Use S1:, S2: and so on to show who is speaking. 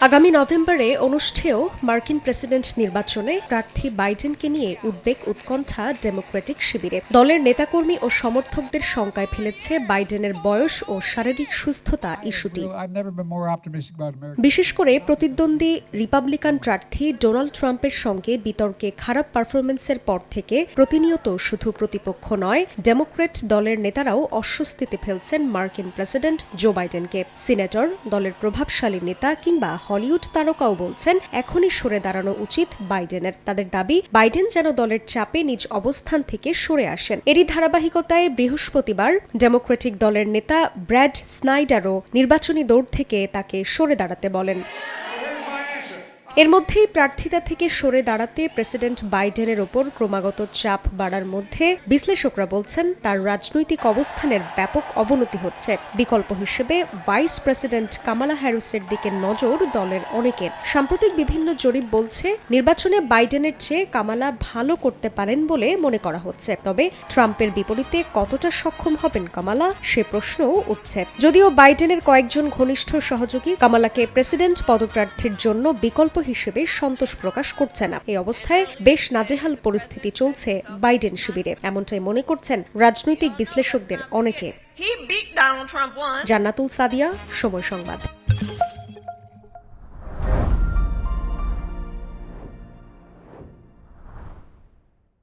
S1: আগামী নভেম্বরে অনুষ্ঠেয় মার্কিন প্রেসিডেন্ট নির্বাচনে প্রার্থী বাইডেনকে নিয়ে উদ্বেগ উৎকণ্ঠা ডেমোক্রেটিক শিবিরে। দলের নেতাকর্মী ও সমর্থকদের শঙ্কায় ফেলেছে বাইডেনের বয়স ও শারীরিক সুস্থতা ইস্যুটি. বিশেষ করে প্রতিদ্বন্দ্বী রিপাবলিকান প্রার্থী ডোনাল্ড ট্রাম্পের সঙ্গে বিতর্কে খারাপ পারফরমেন্সের পর থেকে প্রতিনিয়ত শুধু প্রতিপক্ষ নয় ডেমোক্রেট দলের নেতারাও অস্বস্তিতে ফেলছেন মার্কিন প্রেসিডেন্ট জো বাইডেনকে। সিনেটর দলের প্রভাবশালী নেতা কিংবা হলিউড তারকাও বলছেন, এখনই সরে দাঁড়ানো উচিত বাইডেনের। তাদের দাবি, বাইডেন যেন দলের চাপে নিজ অবস্থান থেকে সরে আসেন। এরই ধারাবাহিকতায় বৃহস্পতিবার ডেমোক্রেটিক দলের নেতা ব্র্যাড স্নাইডারও নির্বাচনী দৌড় থেকে তাকে সরে দাঁড়াতে বলেন। এর মধ্যেই প্রার্থিতা থেকে সরে দাঁড়াতে প্রেসিডেন্ট বাইডেনের ওপর ক্রমাগত চাপ বাড়ার মধ্যে বিশ্লেষকরা বলছেন, তার রাজনৈতিক অবস্থানের ব্যাপক অবনতি হচ্ছে। বিকল্প হিসেবে ভাইস প্রেসিডেন্ট কামালা হ্যারিসের দিকে নজর দলের অনেকের। সাম্প্রতিক বিভিন্ন জরিপ বলছে, নির্বাচনে বাইডেনের চেয়ে কামালা ভালো করতে পারেন বলে মনে করা হচ্ছে। তবে ট্রাম্পের বিপরীতে কতটা সক্ষম হবেন কামালা, সে প্রশ্নও উঠছে। যদিও বাইডেনের কয়েকজন ঘনিষ্ঠ সহযোগী, কামালাকে প্রেসিডেন্ট পদপ্রার্থীর জন্য বিকল্প হিসেবে সন্তোষ প্রকাশ করছে না। এই অবস্থায় বেশ নাজেহাল পরিস্থিতি চলছে বাইডেন শিবিরে। এমনটাই মনে করছেন রাজনৈতিক বিশ্লেষকদের অনেকে. জান্নাতুল সাদিয়া সময় সংবাদ।